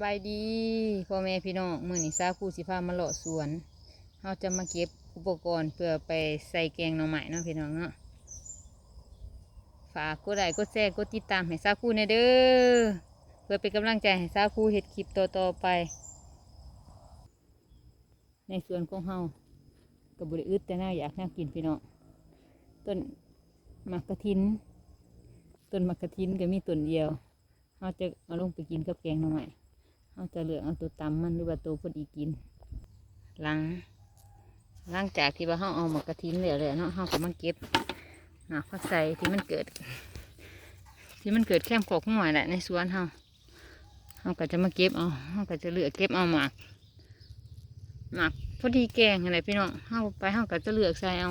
บายดีพ่อแม่พี่น้องมือนี้ซาคูสิพามาเลาะสวนเราจะมาเก็บอุปกรณ์เพื่อไปใส่แกงหน่อไม้เนาะพี่น้องเนาะฝากกดไลค์กดแชร์กดติดตามให้ซาคูในเด้อเพื่อเป็นกำลังใจให้ซาคูเฮ็ดคลิปต่อๆไป ในสวนของเฮากับบริอึดแต่น่าอยากน่ากินพี่น้องต้นมักกะทินต้นมักกะทินก็มีต้นเดียวเราจะเอาลงไปกินกับแกงหน่อไม้ เราจะเลือกเอาตัวตำมันหรือว่าตัวพอดีกินหลังหลังจากที่ว่าเราเอาหมากกระทินแล้วเลยเนาะเราก็มาเก็บหมากผักใส่ที่มันเกิด ที่มันเกิดแค่มกกหน่อยแหละในสวนเราเราก็จะมาเก็บเอาเราก็จะเหลือเก็บเอาหมากหมากพอดีแกงอะไรพี่น้องเราไปเราก็จะเลือกใส่เอา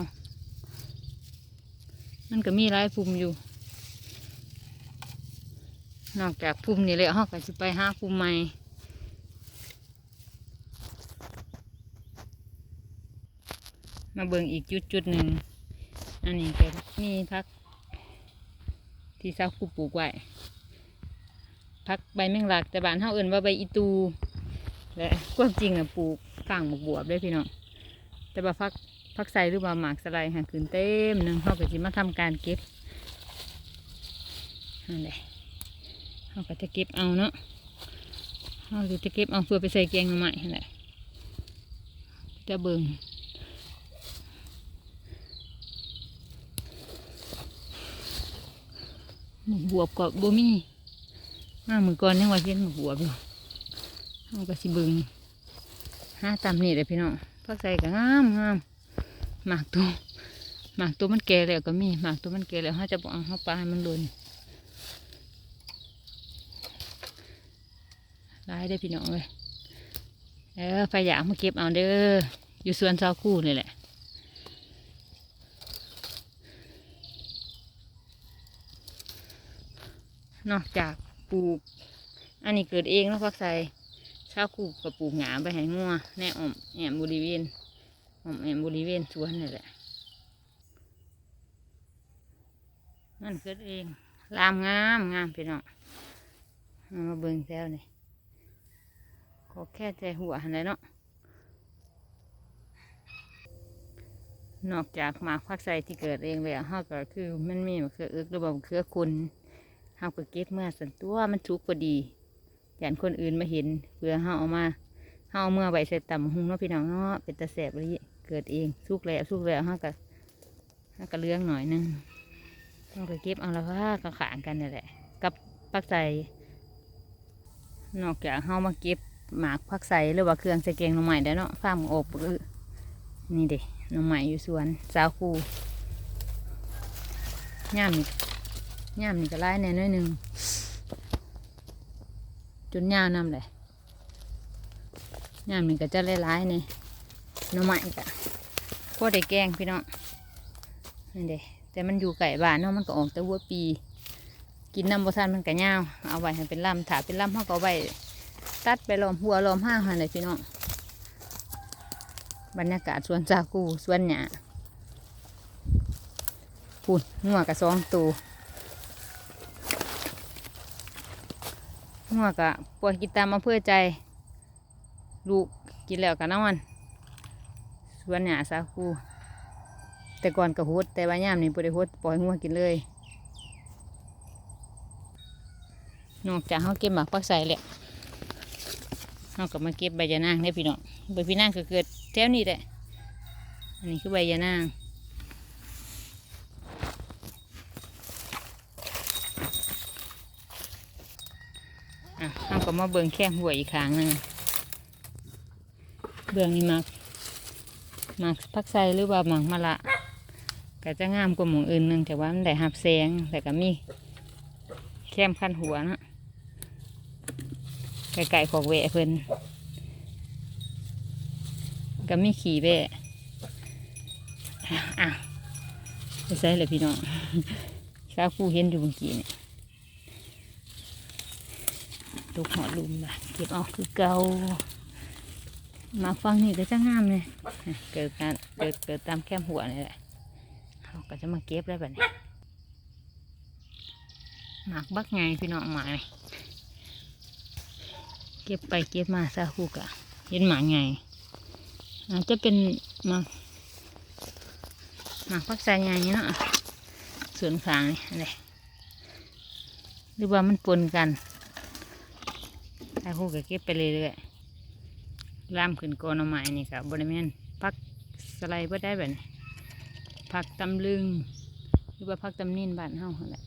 มันก็มีหลายภูมิอยู่ นอกจากภูมินี่แหละเราก็จะไปหาภูมิใหม่ มาเบิ่งอีกจุดจุดหนึ่งอันนี้ก็มีพัก ที่เซาคูปลูกไว้พักใบแมงลักแต่บ้านเฮาเอื่นว่าใบอีตูและความจริงอะปลูกข้างบวบบวบๆเลยพี่น้องแต่ว่าพักพักใส่หรือว่าหมากสไลด์หันขึ้นเต็มหนึ่งเขาก็จะมาทำการเก็บนั่นแหละเขาก็จะเก็บเอาเนาะเขาก็จะเก็บเอาเพื่อไปใส่แกงหน่นั่นแหละจะเบิ่ง หมก บวบกับบ่มีมามือก่อนยังว่าเห็นหมกบวบอยู่เอาก็สิเบึงห้าตามนี่เลยพี่น้องพักใส่ก็งามงามหมากตัวหมากตัวมันแก่แล้วก็มีหมากตัวมันแก่แล้วเขาจะบอกเอาเขาปลามันหล่นร้ายได้พี่น้องเลยเออไฟอยากมาเก็บเอาเด้ออยู่สวนชาวคู่นี่แหละ นอกจากปลูก อันนี้เกิดเองแล้วพักใส่ชาวคูกับปลูกหงาไปให้งัวแน่อมแอมบริเวณอมแอมบริเวณสวนนี่แหละมันเกิดเองลามงามงามพี่น้องมาเบิ่งแซวนี่ขอแค่ใจหัวหันเลยเนาะนอกจากหมากพักใส่ที่เกิดเองแล้วเฮาก็คือมันมีมะเขืออึกหรือว่ามะเขือคุณ เฮาก็เก็บเมื่อสันตัวมันสุกพอดีย่านคนอื่นมาเห็นเพื่อเฮาเอามาเฮาเอาเมื่อใบใส่ต่ำหุงเนาะพี่น้องเนาะเป็นตะแสบเลยเกิดเองสุกแล้วสุกแล้วเฮาก็เฮาก็เลี้ยงหน่อยนึงเฮาก็เก็บเอาล้วก็ก็ขางกันนี่แหละ กับผักใส่นอกจากเฮามาเก็บหมากผักใส่หรือว่าเครื่องใส่แกงหน่อไม้ได้เนาะฟาร์มอบหรือนี่เด็หน่อไม้อยู่สวนสาวคูย่ามนี่ ย่ามนี่ก็ไล่แน่น้อยหนึ่งจนย่าวนำเลยย่ามนี่ก็จะไล่ไล่ๆนี่หน้ำใหม่กะพวกได้แกงพี่น้องนี่เด้แต่มันอยู่ไก่บ้านเนาะมันก็ออกแต่หัวปี กินน้ำบะซันมันก็ย่าวเอาไว้ให้เป็นลำถาเป็นลำเขาก็เอาไว้ตัดไปลอมหัวลอมห้าหันเลยพี่น้องบรรยากาศสวนจากูสวนหญ้าพูนงัวกับสองตัว หัวกะปวดกินตามมาเพื่อใจลูกกินแล้วกันนอนสวนหยาสาคูแต่ก่อนกระหดแต่ว่าย่ามนี่ปวดหดปล่อยหัวกินเลย นอกจากเขาเก็บหมากปักใส่แหละเขาก็มาเก็บใบยานางได้พี่น้องใบพี่นางก็เกิดแถวนี้แหละอันนี้คือใบยานาง อะเราก็มาเบิ่งแค่หัวอีกครั้งหนึ่งเบื้องนี้มักมักพักไซหรือว่ามักมะละก็จะงามกว่าหมองอื่นหนึงแต่ว่ามันได้หับแสงแต่ก็มีแค้มคันหัวนะไก่ไก่ขอกแวะเพิ่นก็มีขี่แวะอะไปใส่เลยพี่น้องข้าวผู้เห็นอยู่เมื่อกี้นี่ย ลูกหอลุมละเก็บออกคือเกามาฟังนี่ก็จะงามเลยเกิดการเกิดเกิดตามแก้มหัวนี่แหละเขาก็จะมาเก็บได้แบบนี้หมากบักไงพี่น้องหมากเก็บไปเก็บมาซาคูกะเห็นหมาไงอาจจะเป็นหมากหมากพักใส่ไงเนาะส่วนขางนี่อะไรหรือว่ามันปนกัน ซาคูกะเก็บไปเรื่อยๆล่ามขึ้นโกอนอาไม้นี่กับบริเวณพักสไลด์บ่ได้แบบนี้พักตำลึง หรือว่าพักตำนินบ้านเฮาแหละ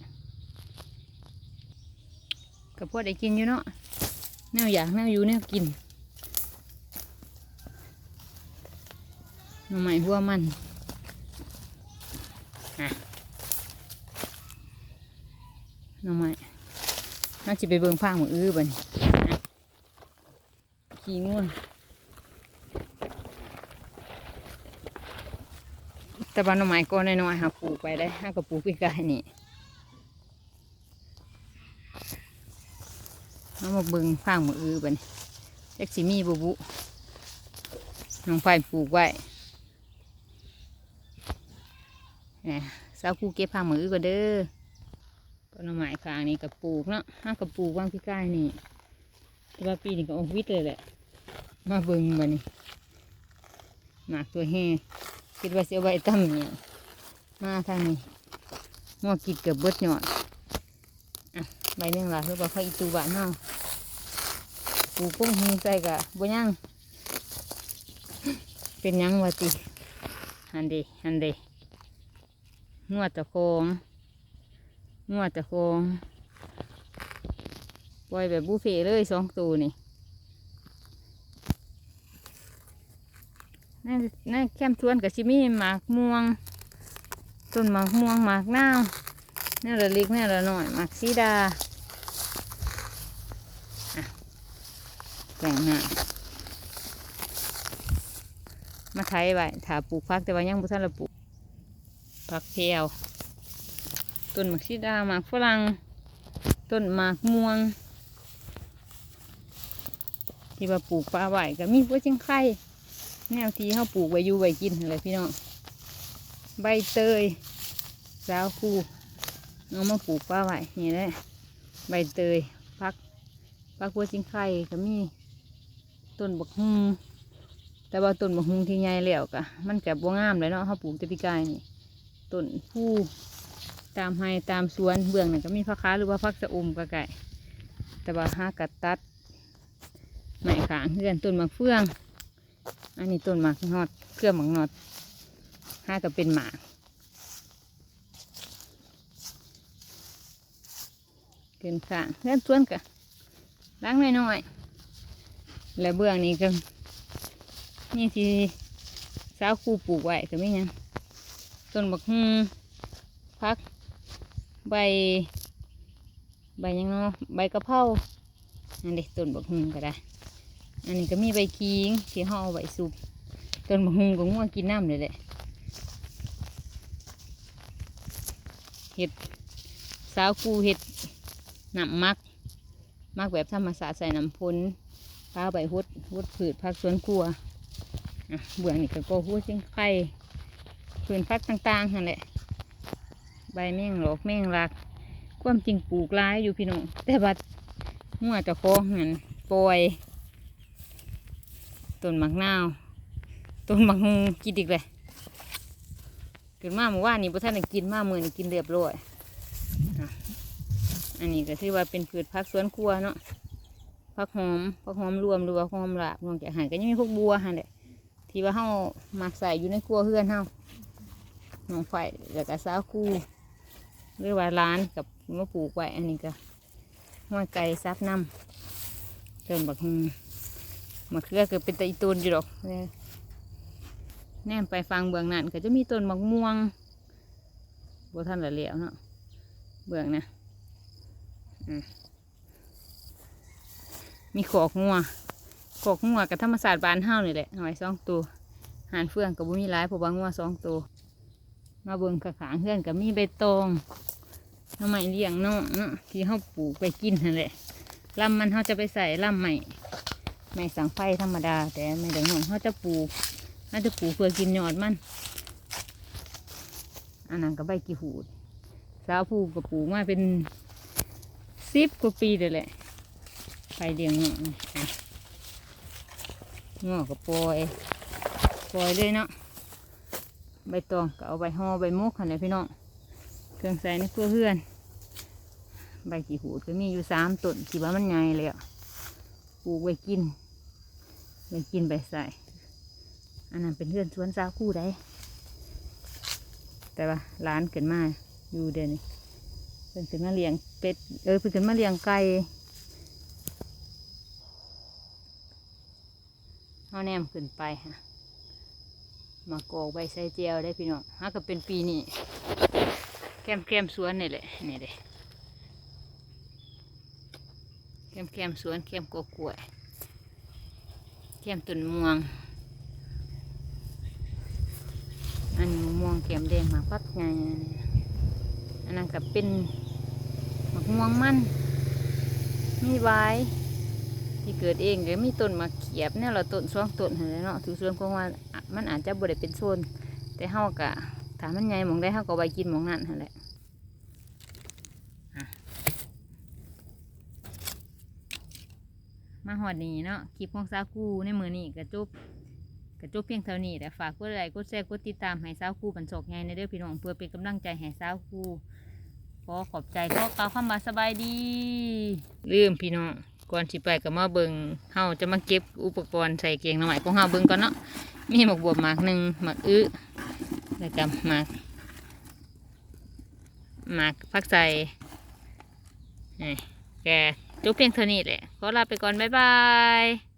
กับพวกได้กินอยู่เนาะแนวอยากแนวอยู่แนวกินหน่อไม้หัวมันอะหน่อไม้น่าจะไปเบิ่งฟางมืออื้อบัดนอ่ ขี้ง่วงแต่บ้านหน่อไม้ก็น้อยๆหาปลูกไปได้ห้ากับปลูกพี่กายนี่เอามาเบิงฟางมืออือบันเล็กสิมีบุบุน้องไฟปลูกไว้เนี่ยสาวกูเก็บฟางมืออือก่อนเด้อก็หน่อไม้ข้างนี่กับปลูกเนาะห้ากับปลูกว่างพี่กายนี่แต่ว่าปีนี้ก็ออกวิทเลยแหละ มาเบิ่งบัดนี้หมากตัวแห่คิดว่าเอาไว้ตั้มเนี่ยมาทางนี้งอกิดเกือบเบิดหยอดอะใบเมี่ยงลาคือว่าเขาอีตูบ้านเฮาปลูกปุ้งหิงใส่กะบ่ยังเป็นยังวะติฮันเดฮันเดงวดตะโคงงวดตะโคงปล่อยแบบบุฟเฟ่เลยสองตัวนี่ ในในแคมป์ทวนกับชิมีหมากม่วง ต้นหมากม่วงหมากน้าวนี่ละเล็กนี่ละหน่อยหมากซีดาแต่งหน้ามาไทยไว้ถ้าปลูกพักแต่ว่ายังบุทันละปลูกพักเพียวต้นหมากซีดาหมากฝรั่งต้นหมากม่วง ที่ว่าปลูกปลาไหวก็มีพวกจิงไข่ แนวที่เขาปลูกไว้อยู่ไว้กินอะไรพี่น้อง ใบเตยสาวคูเอามาปลูกป้าไว้นี่แหละใบเตยพักพักบัวจิงไข่ก็มีต้นบักฮุงแต่ว่าต้นบักฮุงที่ใหญ่แล้วกะมันแกบบัวงามเลยเนาะเขาปลูกแต่ปีกายนี่ต้นผู้ตามไฮตามสวนเบื้องนี่ก็มีพักค้าหรือว่าพักสะอมกะไก่แต่ว่าห้ากัดตัดไม้ขางเพื่อนต้นมะเฟือง อันนี้ต้นหมากนอดเครื่องหมากนอดห้าก็เป็นหมากเกินข้างเลื่อนส่วนกะล้างน้อยๆแล้วเบื้องนี้ก็นี่ที่สาวคูปลูกไว้ก็ไม่ยังต้นบักฮุงพัก ใบ ใบยังเนาะใบกระเพราอันนี้ต้นบักฮุงก็ได้ อันนี้ก็มีใบคิงที่ห่อเอาไว้สุกต้นมะฮุงก็ง่วงกินน้ำเลยแหละเห็ดสาวกูเห็ดหน้ำมัก มักแบบธรรมศาสตร์ใส่น้ำพุนปลาใบฮุดฮุดผืดผักสวนครัวเบื้อนี่ก็โกหัวเชียงไข่ผืนผักต่างๆนั่นแหละ ใบแมงหลอกแมงลัก ความจริงปลูกหลายอยู่พี่น้องแต่บัดงัวจะโคองหันปล่อย ต้นหมักนาวต้นหมักฮงกินอีกเลยกินมาเมื่อวานนี้พระท่านกินมาเมื่อนี้กินเรียบร้อยอันนี้ก็ถือว่าเป็นพืชผักสวนครัวเนาะผักหอมผักหอมรวมหรือว่าหอมหลาบนอกจากอาหารก็ยังมีพวกบัวหันแหละที่ว่าเฮามักใส่อยู่ในครัวเฮือนเฮาน้องไฟแล้วก็สาวคูหรือว่าร้านกับมะปลูกไว้อันนี้ก็ห้อยไก่ซับน้ำเต้นบักฮง มะเขือก็เป็นแตอีตูนอยู่หรอกแน่นมไปฟังเบื้องนั้นก็จะมีต้นมะม่วงบัท่านละเลี้ยวเนาะเบื้องนะมีขอกงัวขอกงัวกับธรรมศาสตร์บานเฮ้านี่แหละเอาไว้สองตัวหานเฟืองกับบุมีร้ายเพราะว่างัวสองตัวมาเบิ่งกระขางเพื่อนกับมีใบตองทำไมเลี้ยงเนาะเนาะที่เขาปลูกไปกินนั่นแหละลำมันเขาจะไปใส่ลำใหม่ ไม่สังไฟธรรมดา แต่ไม่ได้หงเขาจะปลูกเขาจะปลูกเพื่อกินยอดมันอันนั้นก็ใบกี่หูด สาวปลูกก็ปลูกมาเป็นสิบกว่าปีเลยแหละไปเลี้ยงเงาะเงาะกับปล่อยปล่อยเลยเนาะใบตองก็เอาใบห่อใบมุกค่ะเนี่ยพี่น้องเครื่องใส่ในครัวเพื่อนใบกีหูดก็มีอยู่สามต้นที่ว่ามันใหญ่เลยอะปลูกไว้กิน ไว้กินใบใส่ อันนั้นเป็นเพื่อนสวนสาวคู่ได้แต่ว่าร้านเกินมาอยู่เดี๋ยวนี้เพิ่นขึ้นมาเลี้ยงเป็ด เออเพิ่นขึ้นมาเลี้ยงไก่เอาแนมขึ้นไปฮะมากอกใบใส่เจียวได้พี่น้องฮะก็เป็นปีนี้แคมแคมสวนนี่แหละนี่เด้แคมแคมสวนแคมกกล้วย แคมต้นม่วง อันนี้ม่วงแก้มแดงหมากฟักไงอันนั้นก็เป็นหมากม่วงมันมีไว้ที่เกิดเองก็มีต้นมะเขียบเนี่ยเราต้นสองต้นเห็นเนาะถือส่วนของว่ามันอาจจะบ่ได้เป็นโซนแต่เฮากะถามมันใหญ่หมองได้เฮาก็ไว้กินหมองนั่นนั่นแหละอะ มาหอดนี้เนาะคลิปของซากูในมือนี้ก็จบก็จบเพียงเท่านี้แต่ฝากกดไลค์กดแชร์กดติดตามให้สาวคู่บรรจกไงในเด้อพี่น้องเพื่อเป็นกำลังใจให้สาวคู่ขอขอบใจขอกล่าวคำว่าสบายดีลืมพี่น้องก่อนสิไปก็มาเบิงเฮาจะมาเก็บอุปกรณ์ใส่เกียงหน่อไม้ของเฮาเบิงก่อนเนาะมีหมกบวบหมากหนึ่งหมากอื้อแล้วก็หมากหมากพักใส่แก จบเพียงเท่านี้แหละ ขอลาไปก่อน บ๊ายบาย